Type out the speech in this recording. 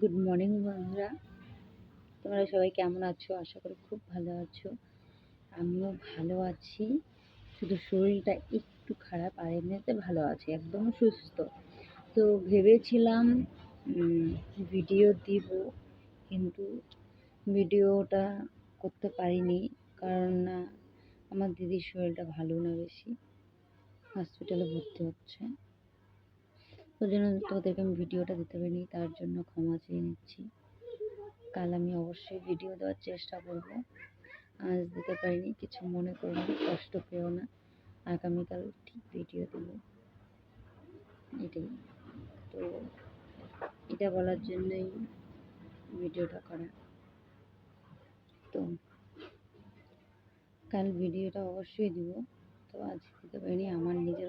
Good morning বন্ধুরা। তোমরা সবাই কেমন আছো? আশা করি খুব ভালো আছো। আমিও ভালো আছি। শুধু শরীরটা একটু খারাপ আর এমনিতে ভালো আছি, একদম সুস্থ। তো ভেবেছিলাম ভিডিও দিব, কিন্তু ভিডিওটা করতে পারিনি। কারণ না, আমার দিদির শরীরটা ভালো না বেশি। হসপিটালে ভর্তি হচ্ছে। ওই জন্য তোদেরকে আমি ভিডিওটা দিতে পারিনি, তার জন্য ক্ষমা চেয়ে নিচ্ছি। কাল আমি অবশ্যই ভিডিও দেওয়ার চেষ্টা করব। আজ দিতে পারিনি, কিছু মনে করো না, কষ্ট পেও না। আগামীকাল ঠিক ভিডিও দেব। এটাই। তো এটা বলার জন্যই ভিডিওটা করা। তো কাল ভিডিওটা অবশ্যই দিব। তো আজ দিতে পারিনি, আমার নিজের